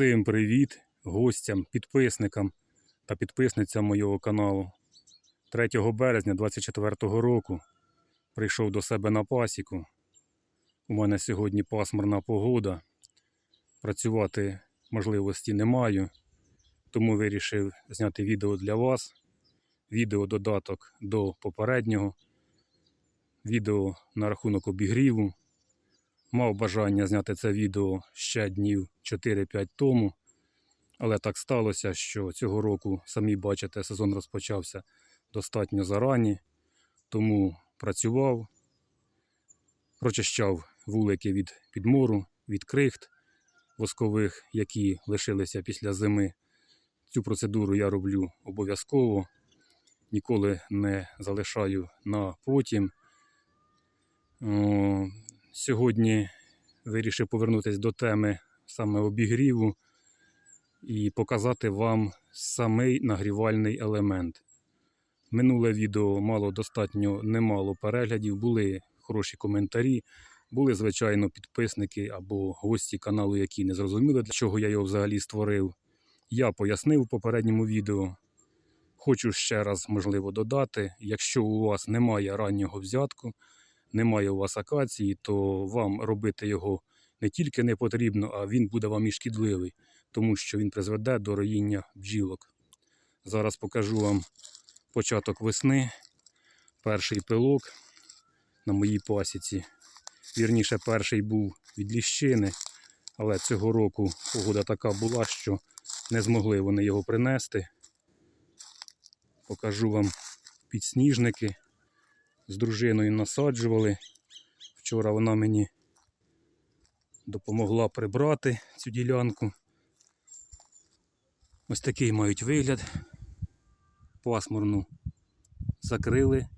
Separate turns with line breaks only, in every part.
Всім привіт гостям, підписникам та підписницям моєго каналу. 3 березня 2024 року прийшов до себе на пасіку. У мене сьогодні пасмурна погода. Працювати можливості не маю, тому вирішив зняти відео для вас. Відео додаток до попереднього. Відео на рахунок обігріву. Мав бажання зняти це відео ще днів 4-5 тому. Але так сталося, що цього року, самі бачите, сезон розпочався достатньо зарані. Тому працював, прочищав вулики від підмору, від крихт воскових, які лишилися після зими. Цю процедуру я роблю обов'язково. Ніколи не залишаю на потім. Сьогодні вирішив повернутися до теми саме обігріву і показати вам самий нагрівальний елемент. Минуле відео мало достатньо немало переглядів, були хороші коментарі, були, звичайно, підписники або гості каналу, які не зрозуміли, для чого я його взагалі створив. Я пояснив у попередньому відео. Хочу ще раз, можливо, додати, якщо у вас немає раннього взятку, немає у вас акації, то вам робити його не тільки не потрібно, а він буде вам і шкідливий, тому що він призведе до роїння бджілок. Зараз покажу вам початок весни, перший пилок на моїй пасіці. Вірніше, перший був від ліщини, але цього року погода така була, що не змогли вони його принести. Покажу вам підсніжники з дружиною насаджували. Вчора вона мені допомогла прибрати цю ділянку. Ось такий мають вигляд. Пасмурну закрили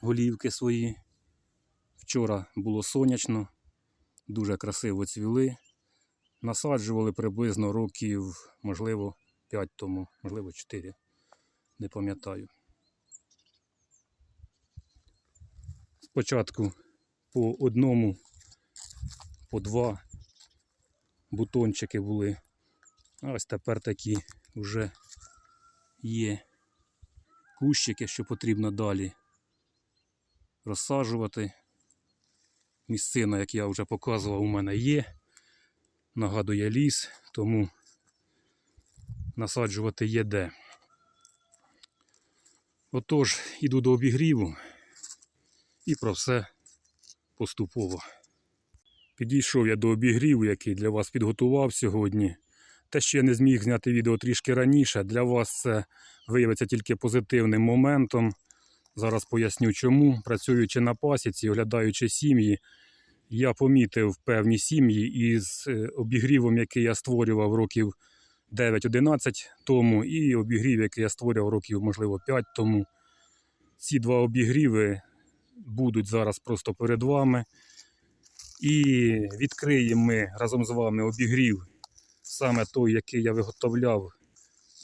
голівки свої. Вчора було сонячно, дуже красиво цвіли. Насаджували приблизно років, можливо, 5 тому, можливо, 4. Не пам'ятаю. Спочатку по одному, по два бутончики були. А ось тепер такі вже є кущики, що потрібно далі розсаджувати. Місцина, як я вже показував, у мене є. Нагадує ліс, тому насаджувати є де. Отож, іду до обігріву і про все поступово. Підійшов я до обігріву, який для вас підготував сьогодні. Те, що я не зміг зняти відео трішки раніше, для вас це виявиться тільки позитивним моментом. Зараз поясню чому. Працюючи на пасіці, оглядаючи сім'ї, я помітив певні сім'ї із е, обігрівом, який я створював років 9-11 тому, і обігрів, який я створював років, можливо, 5 тому. Ці два обігріви будуть зараз просто перед вами. І відкриємо ми разом з вами обігрів, саме той, який я виготовляв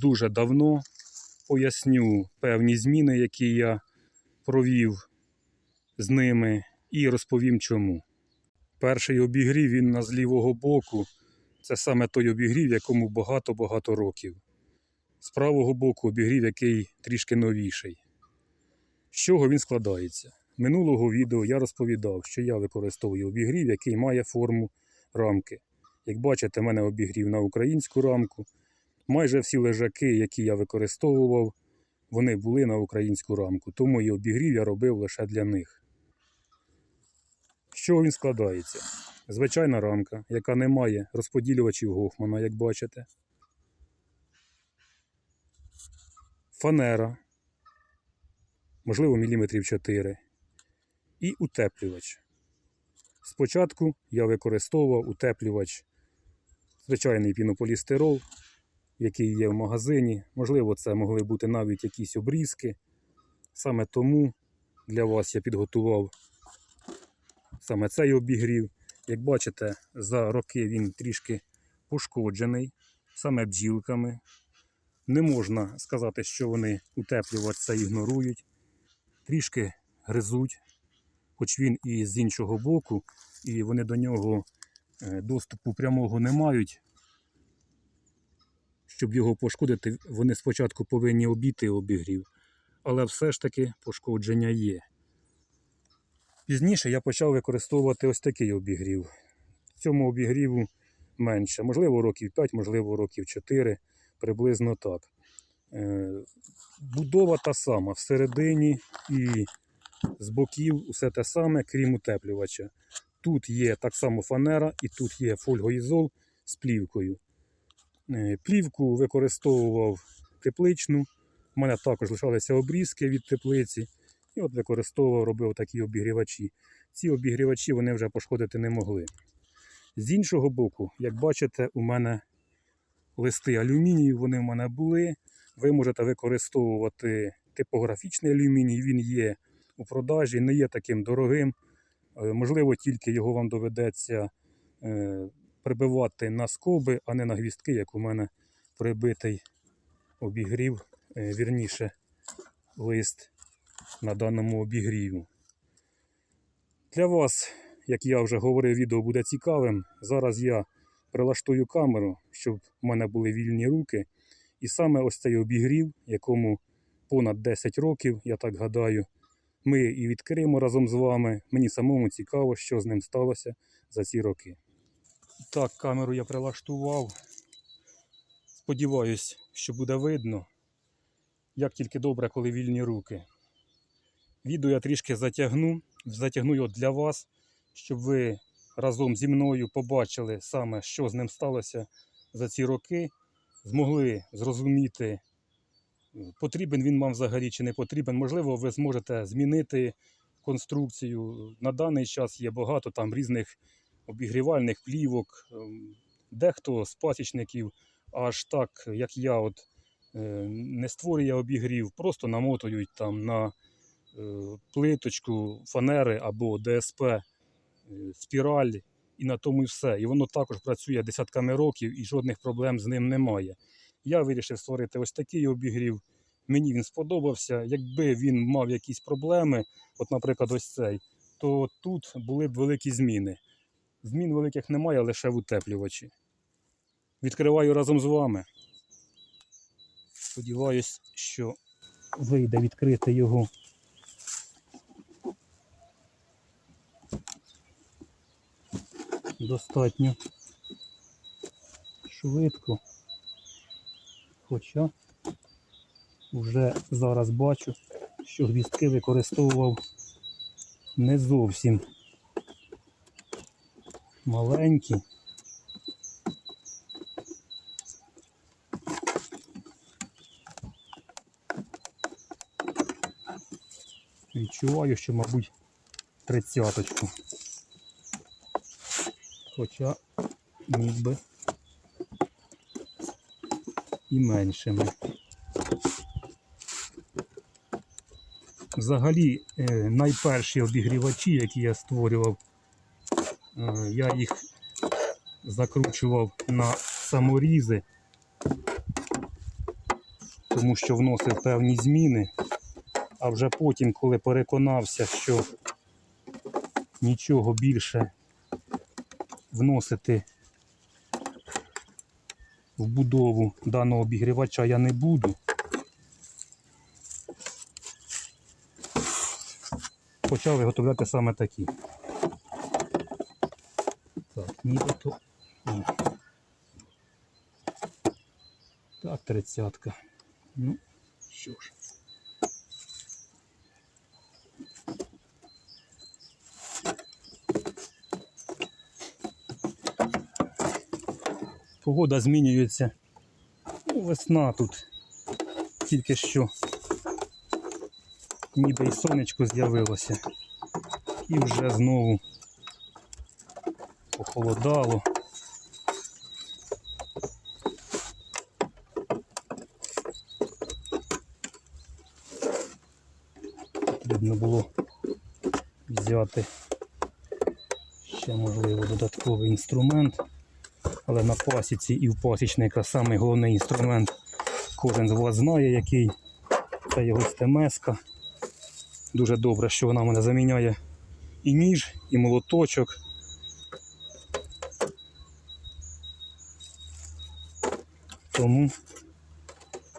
дуже давно. Поясню певні зміни, які я провів з ними, і розповім чому. Перший обігрів він на з лівого боку. Це саме той обігрів, якому багато-багато років. З правого боку обігрів, який трішки новіший. З чого він складається? Минулого відео я розповідав, що я використовую обігрів, який має форму рамки. Як бачите, в мене обігрів на українську рамку. Майже всі лежаки, які я використовував, вони були на українську рамку, тому і обігрів я робив лише для них. З чого він складається? Звичайна рамка, яка не має розподілювачів Гофмана, як бачите. Фанера, можливо, міліметрів 4. І утеплювач. Спочатку я використовував утеплювач звичайний пінополістирол, який є в магазині. Можливо, це могли бути навіть якісь обрізки. Саме тому для вас я підготував саме цей обігрів. Як бачите, за роки він трішки пошкоджений, саме бджілками. Не можна сказати, що вони утеплювач це ігнорують, трішки гризуть, хоч він і з іншого боку, і вони до нього е, доступу прямого не мають. Щоб його пошкодити, вони спочатку повинні обійти обігрів, але все ж таки пошкодження є. Пізніше я почав використовувати ось такий обігрів. Цьому обігріву менше. Можливо, років 5, можливо, років 4, приблизно так. Е, Будова та сама всередині і з боків усе те саме, крім утеплювача. Тут є так само фанера і тут є фольгоізол з плівкою. Е, Плівку використовував тепличну. У мене також лишалися обрізки від теплиці. І от використовував, робив такі обігрівачі. Ці обігрівачі вони вже пошкодити не могли. З іншого боку, як бачите, у мене листи алюмінію, вони в мене були. Ви можете використовувати типографічний алюміній, він є у продажі, не є таким дорогим. Е, Можливо, тільки його вам доведеться е, прибивати на скоби, а не на гвістки, як у мене прибитий обігрів, е, вірніше, лист на даному обігріву. Для вас, як я вже говорив, відео буде цікавим. Зараз я прилаштую камеру, щоб в мене були вільні руки. І саме ось цей обігрів, якому понад 10 років, я так гадаю, ми і відкриємо разом з вами. Мені самому цікаво, що з ним сталося за ці роки. Так, камеру я прилаштував. Сподіваюсь, що буде видно. Як тільки добре, коли вільні руки. Відео я трішки затягну, затягну його для вас, щоб ви разом зі мною побачили саме, що з ним сталося за ці роки, змогли зрозуміти, потрібен він вам взагалі чи не потрібен. Можливо, ви зможете змінити конструкцію. На даний час є багато там різних обігрівальних плівок. Ем, Дехто з пасічників, аж так, як я, от, е, не створює обігрів, просто намотують там на е, плиточку фанери або ДСП, е, спіраль, і на тому і все. І воно також працює десятками років і жодних проблем з ним немає. Я вирішив створити ось такий обігрів. Мені він сподобався. Якби він мав якісь проблеми, от, наприклад, ось цей, то тут були б великі зміни. Змін великих немає, лише в утеплювачі. Відкриваю разом з вами. Сподіваюсь, що вийде відкрити його. Достатньо швидко. Хоча вже зараз бачу, що гвістки використовував не зовсім маленькі. Відчуваю, що, мабуть, тридцяточку. Хоча міг би і меншими. Взагалі, е, найперші обігрівачі, які я створював, е, я їх закручував на саморізи, тому що вносив певні зміни. А вже потім, коли переконався, що нічого більше вносити в будову даного обігрівача я не буду. Почав виготовляти саме такі. Так, нібито. Так, тридцятка. Ну, що ж. Погода змінюється. Ну, весна тут. Тільки що ніби і сонечко з'явилося. І вже знову похолодало. Потрібно було взяти ще можливо додатковий інструмент. Але на пасіці і в пасічника самий головний інструмент. Кожен з вас знає, який це його стемеска. Дуже добре, що вона мене заміняє і ніж, і молоточок. Тому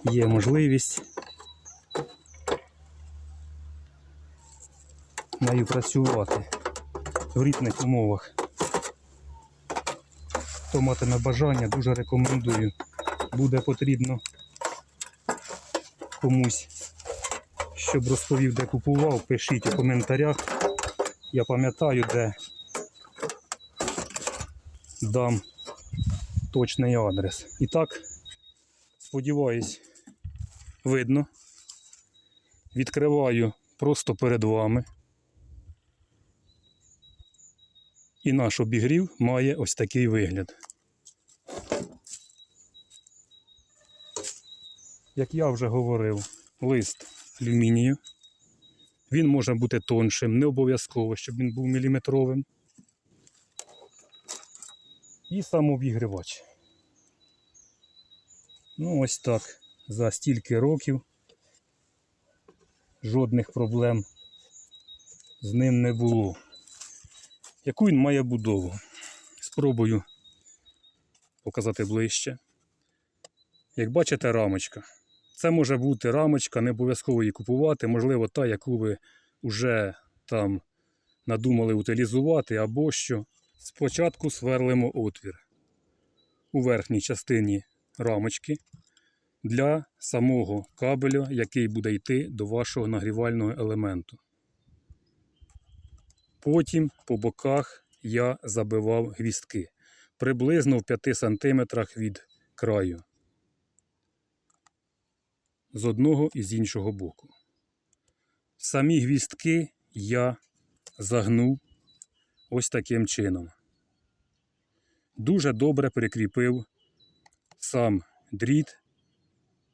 є можливість нею працювати в рідних умовах. Хто матиме бажання, дуже рекомендую. Буде потрібно комусь, щоб розповів, де купував, пишіть у коментарях. Я пам'ятаю, де дам точний адрес. І так, сподіваюсь, видно. Відкриваю просто перед вами. І наш обігрів має ось такий вигляд. Як я вже говорив, лист алюмінію. Він може бути тоншим, не обов'язково, щоб він був міліметровим. І сам обігрівач. Ну, ось так. За стільки років жодних проблем з ним не було. Яку він має будову? Спробую показати ближче. Як бачите, рамочка. Це може бути рамочка, не обов'язково її купувати, можливо, та, яку ви вже там надумали утилізувати, або що. Спочатку сверлимо отвір у верхній частині рамочки для самого кабеля, який буде йти до вашого нагрівального елементу. Потім по боках я забивав гвістки приблизно в 5 см від краю. З одного і з іншого боку. Самі гвістки я загнув ось таким чином. Дуже добре прикріпив сам дріт.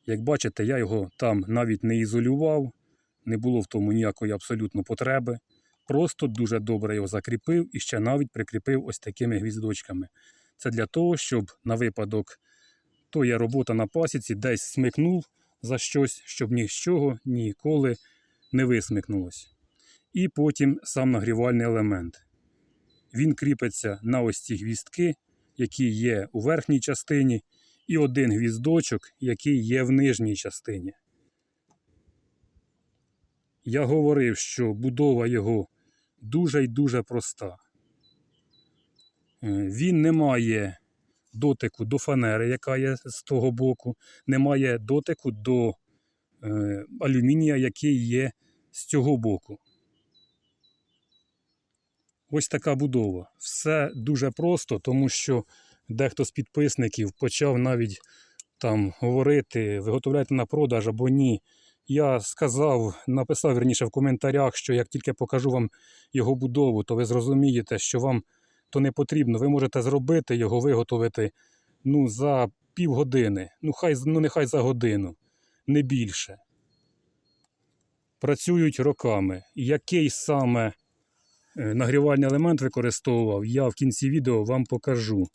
Як бачите, я його там навіть не ізолював, не було в тому ніякої абсолютно потреби. Просто дуже добре його закріпив і ще навіть прикріпив ось такими гвіздочками. Це для того, щоб на випадок тої робота на пасіці десь смикнув за щось, щоб ні з чого ніколи не висмикнулось. І потім сам нагрівальний елемент. Він кріпиться на ось ці гвіздки, які є у верхній частині, і один гвіздочок, який є в нижній частині. Я говорив, що будова його дуже й дуже проста. Е, Він не має дотику до фанери, яка є з того боку, не має дотику до е, алюмінія, який є з цього боку. Ось така будова. Все дуже просто, тому що дехто з підписників почав навіть там говорити, виготовляйте на продаж або ні. Я сказав, написав верніше в коментарях, що як тільки покажу вам його будову, то ви зрозумієте, що вам то не потрібно. Ви можете зробити його, виготовити ну, за півгодини, ну, хай, ну нехай за годину, не більше. Працюють роками. Який саме е, нагрівальний елемент використовував, я в кінці відео вам покажу.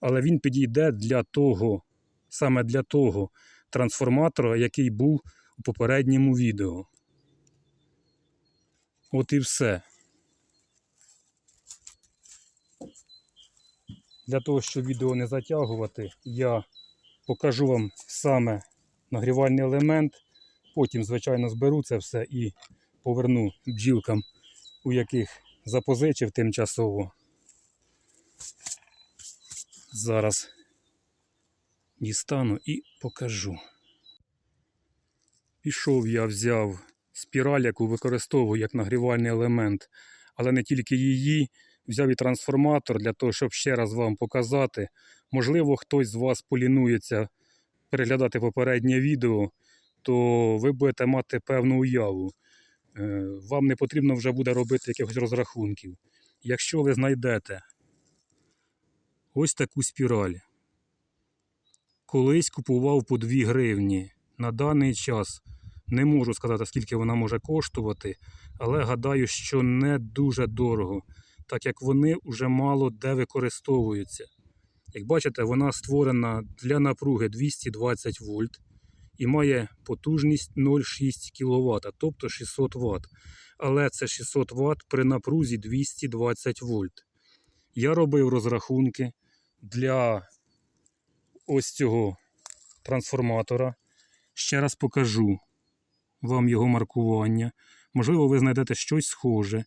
Але він підійде для того, саме для того трансформатора, який був у попередньому відео. От і все. Для того, щоб відео не затягувати, я покажу вам саме нагрівальний елемент. Потім, звичайно, зберу це все і поверну бджілкам, у яких запозичив тимчасово. Зараз дістану і покажу. Пішов я взяв спіраль, яку використовую як нагрівальний елемент, але не тільки її, взяв і трансформатор для того, щоб ще раз вам показати. Можливо, хтось з вас полінується переглядати попереднє відео, то ви будете мати певну уяву. Е, Вам не потрібно вже буде робити якихось розрахунків. Якщо ви знайдете ось таку спіраль, колись купував по 2 гривні. На даний час не можу сказати, скільки вона може коштувати, але гадаю, що не дуже дорого, так як вони вже мало де використовуються. Як бачите, вона створена для напруги 220 вольт і має потужність 0,6 кВт, тобто 600 Вт. Але це 600 Вт при напрузі 220 вольт. Я робив розрахунки для ось цього трансформатора. Ще раз покажу вам його маркування. Можливо, ви знайдете щось схоже.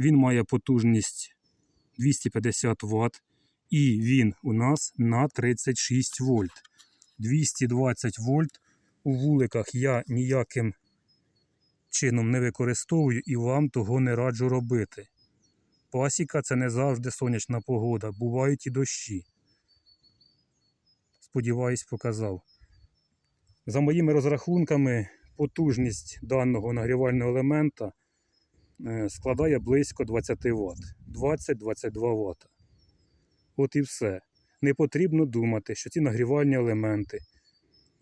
Він має потужність 250 Вт, і він у нас на 36 вольт. 220 вольт у вуликах я ніяким чином не використовую і вам того не раджу робити. Пасіка це не завжди сонячна погода, бувають і дощі. Сподіваюсь, показав. За моїми розрахунками, потужність даного нагрівального елемента складає близько 20 Вт. 20-22 Вт. От і все. Не потрібно думати, що ці нагрівальні елементи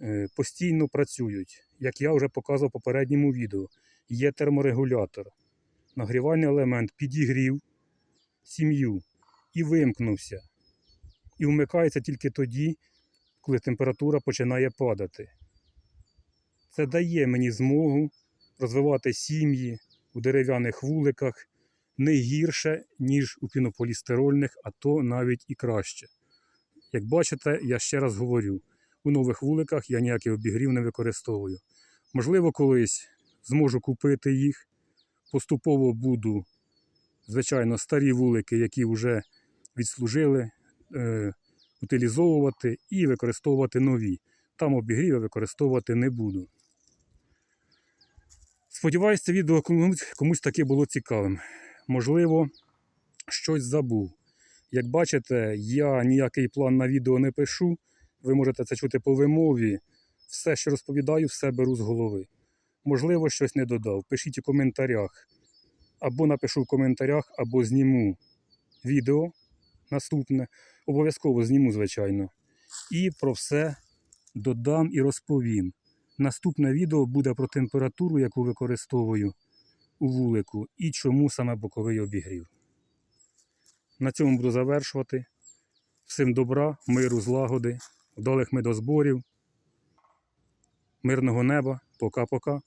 е, постійно працюють. Як я вже показував в попередньому відео, є терморегулятор. Нагрівальний елемент підігрів сім'ю і вимкнувся. І вмикається тільки тоді, коли температура починає падати. Це дає мені змогу розвивати сім'ї у дерев'яних вуликах не гірше, ніж у пінополістирольних, а то навіть і краще. Як бачите, я ще раз говорю, у нових вуликах я ніякий обігрів не використовую. Можливо, колись зможу купити їх, поступово буду, звичайно, старі вулики, які вже відслужили, е, утилізовувати і використовувати нові. Там обігріви використовувати не буду. Сподіваюсь, це відео комусь, комусь таки було цікавим. Можливо, щось забув. Як бачите, я ніякий план на відео не пишу. Ви можете це чути по вимові. Все, що розповідаю, все беру з голови. Можливо, щось не додав. Пишіть у коментарях. Або напишу в коментарях, або зніму відео наступне. Обов'язково зніму, звичайно. І про все додам і розповім. Наступне відео буде про температуру, яку використовую у вулику, і чому саме боковий обігрів. На цьому буду завершувати. Всім добра, миру, злагоди, вдалих медозборів, мирного неба. Пока-пока.